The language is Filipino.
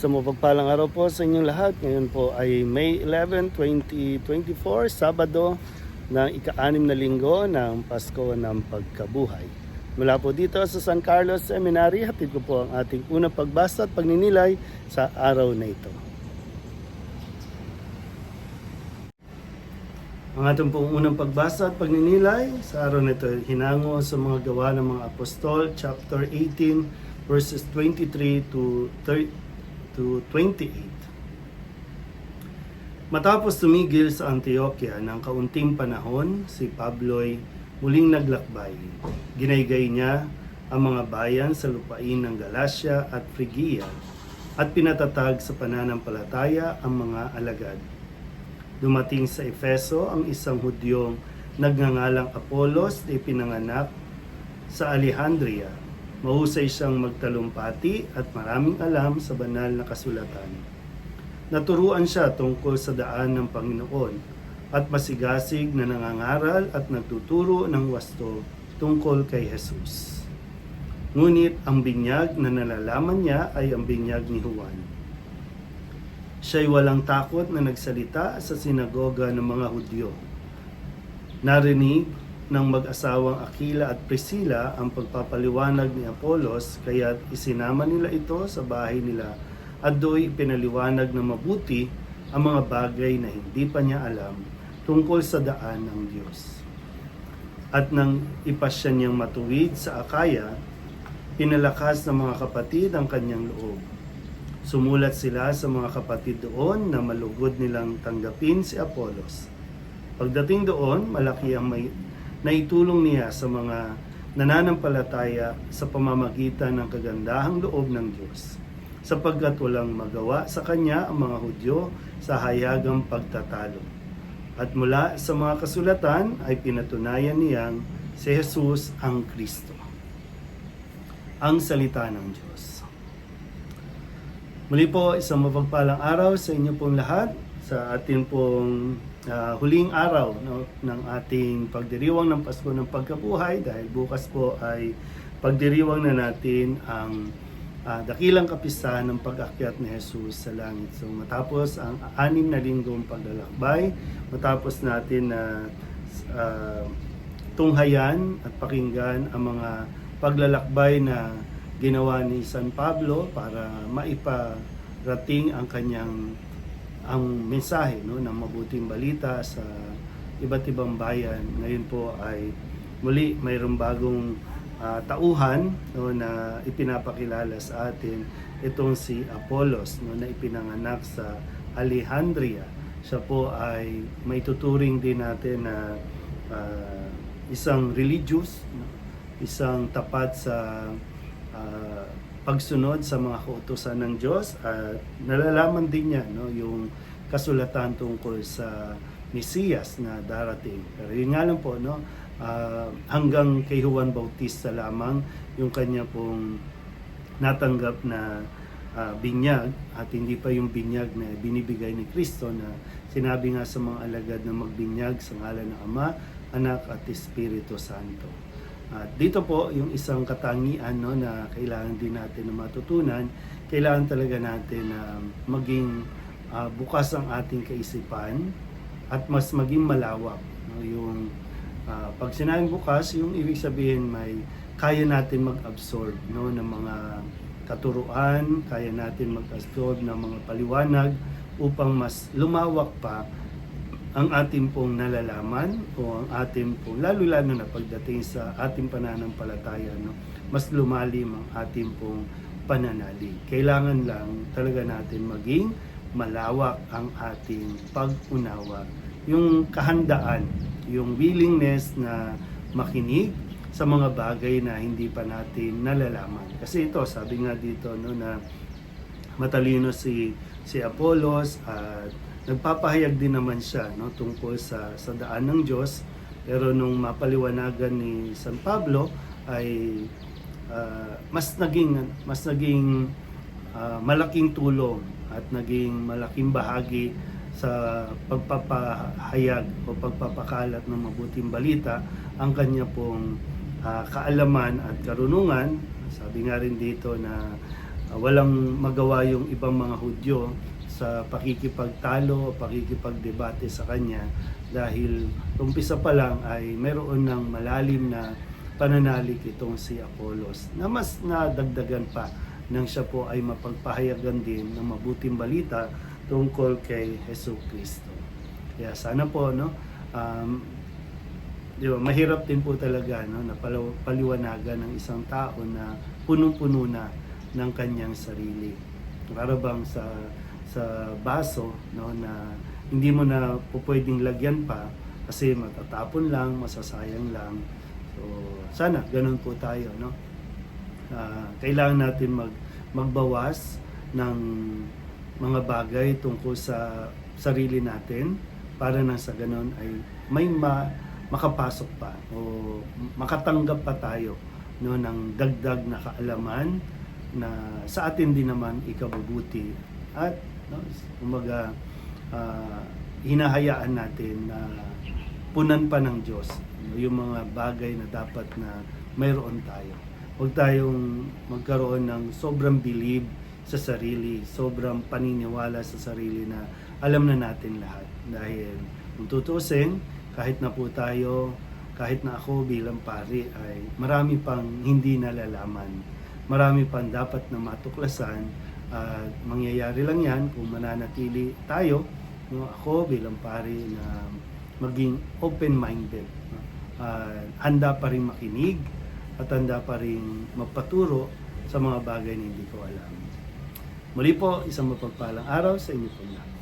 Sa mapagpalang araw po sa inyong lahat. Ngayon po ay May 11, 2024, Sabado ng ika-anim na linggo ng Pasko ng Pagkabuhay. Mula po dito sa San Carlos Seminary, hatid ko po ang ating unang pagbasa at pagninilay sa araw na ito. Ang ating pong unang pagbasa at pagninilay sa araw na ito hinango sa mga gawa ng mga apostol, chapter 18, verses 23 to 30 to 28. Matapos tumigil sa Antioquia ng kaunting panahon, si Pablo'y muling naglakbay. Ginaygay niya ang mga bayan sa lupain ng Galacia at Phrygia at pinatatag sa pananampalataya ang mga alagad. Dumating sa Efeso ang isang Hudyong nagngangalang Apolos na ipinanganak sa Alejandria. Mahusay siyang magtalumpati at maraming alam sa banal na kasulatan. Naturuan siya tungkol sa daan ng Panginoon at masigasig na nangangaral at nagtuturo ng wasto tungkol kay Jesus. Ngunit ang binyag na nalalaman niya ay ang binyag ni Juan. Siya'y walang takot na nagsalita sa sinagoga ng mga Hudyo. Narinig ng mag-asawang Aquila at Priscilla ang pagpapaliwanag ni Apolos kaya isinama nila ito sa bahay nila at do'y pinaliwanag na mabuti ang mga bagay na hindi pa niya alam tungkol sa daan ng Diyos. At nang ipasya niyang matuwid sa Akaya, pinalakas ng mga kapatid ang kanyang loob. Sumulat sila sa mga kapatid doon na malugod nilang tanggapin si Apolos. Pagdating doon, malaki ang may naitulong niya sa mga nananampalataya sa pamamagitan ng kagandahang loob ng Diyos sapagkat walang magawa sa kanya ang mga Hudyo sa hayagang pagtatalo. At mula sa mga kasulatan ay pinatunayan niyang si Jesus ang Kristo. Ang salita ng Diyos. Muli po, isang mapagpalang araw sa inyo pong lahat sa ating pong ah, huling araw no, ng ating pagdiriwang ng Pasko ng Pagkabuhay dahil bukas po ay pagdiriwang na natin ang ah, dakilang kapistahan ng pag-akyat ni Jesus sa langit. So matapos ang anim na linggong paglalakbay, matapos natin na ah, tunghayan at pakinggan ang mga paglalakbay na ginawa ni San Pablo para maiparating ang kanyang ang mensahe no ng mabuting balita sa iba't ibang bayan. Ngayon po ay muli mayroong bagong ah, tauhan no na ipinapakilala sa atin itong si Apollos no na ipinanganak sa Alejandria. Siya po ay may tuturing din natin na ah, isang religious, no? isang tapat sa ah, pagsunod sa mga kautusan ng Diyos at nalalaman din niya no yung kasulatan tungkol sa Mesiyas na darating. Pero yun nga lang po no ah, hanggang kay Juan Bautista lamang yung kanya pong natanggap na ah, binyag at hindi pa yung binyag na binibigay ni Kristo na sinabi nga sa mga alagad na magbinyag sa ngalan ng Ama, Anak at Espiritu Santo. At dito po yung isang katangian no, na kailangan din natin na matutunan, kailangan talaga natin na maging ah, bukas ang ating kaisipan at mas maging malawak. No, yung ah, pag sinabing bukas, yung ibig sabihin may kaya natin mag-absorb no, ng mga katuruan, kaya natin mag-absorb ng mga paliwanag upang mas lumawak pa ang ating pong nalalaman o ang ating pong, lalo-lalo na pagdating sa ating pananampalataya, no, mas lumalim ang ating pong pananalig. Kailangan lang talaga natin maging malawak ang ating pag-unawa. Yung kahandaan, yung willingness na makinig sa mga bagay na hindi pa natin nalalaman. Kasi ito, sabi nga dito no, na matalino si si Apollos at nagpapahayag din naman siya no tungkol sa sa daan ng Diyos. Pero nung mapaliwanagan ni San Pablo ay ah, mas naging mas naging ah, malaking tulong at naging malaking bahagi sa pagpapahayag o pagpapakalat ng mabuting balita ang kanya pong ah, kaalaman at karunungan. Sabi nga rin dito na ah, walang magawa yung ibang mga Hudyo sa pakikipagtalo, pakikipagdebate sa kanya dahil umpisa pa lang ay meron ng malalim na pananalig itong si Apollos na mas nadagdagan pa nang siya po ay mapagpahayagan din ng mabuting balita tungkol kay Heso Kristo. Kaya sana po no um, di ba, mahirap din po talaga no na paliwanagan ng isang tao na punong-puno na ng kanyang sarili. Para bang sa sa baso no na hindi mo na po pwedeng lagyan pa kasi matatapon lang, masasayang lang. So sana ganun po tayo no. Ah, kailangan natin mag magbawas ng mga bagay tungkol sa sarili natin para nang sa ganun ay may ma, makapasok pa o makatanggap pa tayo no ng dagdag na kaalaman na sa atin din naman ikabubuti at no, umaga hinahayaan natin na punan pa ng Diyos no, yung mga bagay na dapat na mayroon tayo. Huwag tayong magkaroon ng sobrang believe sa sarili, sobrang paniniwala sa sarili na alam na natin lahat. Dahil kung tutusin, kahit na po tayo, kahit na ako bilang pari ay marami pang hindi nalalaman. Marami pang dapat na matuklasan at mangyayari lang yan kung mananatili tayo, no, ako bilang pari na maging open-minded. Ah, handa pa rin makinig at handa pa rin magpaturo sa mga bagay na hindi ko alam. Muli po, isang mapagpalang araw sa inyo po lahat.